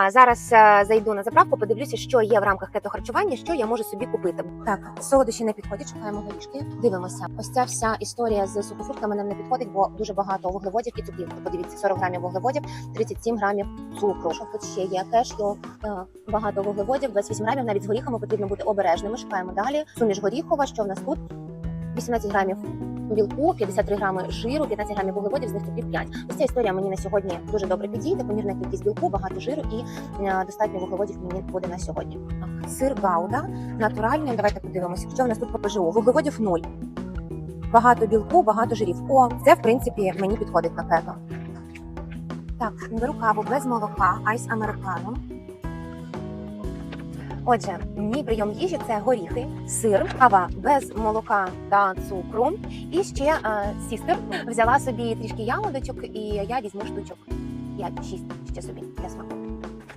А зараз е, зайду на заправку, подивлюся, що є в рамках кетохарчування, що я можу собі купити. Так, солодощі не підходять, шукаємо горішки. Дивимося. Ось ця вся історія з сухофруктами нам не підходить, бо дуже багато вуглеводів і цукрів. Подивіться, 40 грамів вуглеводів, 37 грамів цукру. Що тут ще є? Кешю, так, багато вуглеводів, 28 грамів. Навіть з горіхами потрібно бути обережними. Шукаємо далі. Суміш горіхова. Що в нас тут? 18 грамів білку, 53 грами жиру, 15 грамів вуглеводів, з них цукрів 5. Ось ця історія мені на сьогодні дуже добре підійде. Помірна кількість білку, багато жиру і е, достатньо вуглеводів мені буде на сьогодні. Сир гауда натуральний. Давайте подивимося, що в нас тут по ПЖУ. Вуглеводів 0. Багато білку, багато жирів. О, це в принципі мені підходить на кето. Так, беру каву без молока, айс американо. Отже, мій прийом їжі це горіхи, сир, кава без молока та цукру. І ще е, сістер взяла собі трішки ягодочок, і я візьму штучок 5-6 ще собі для смаку.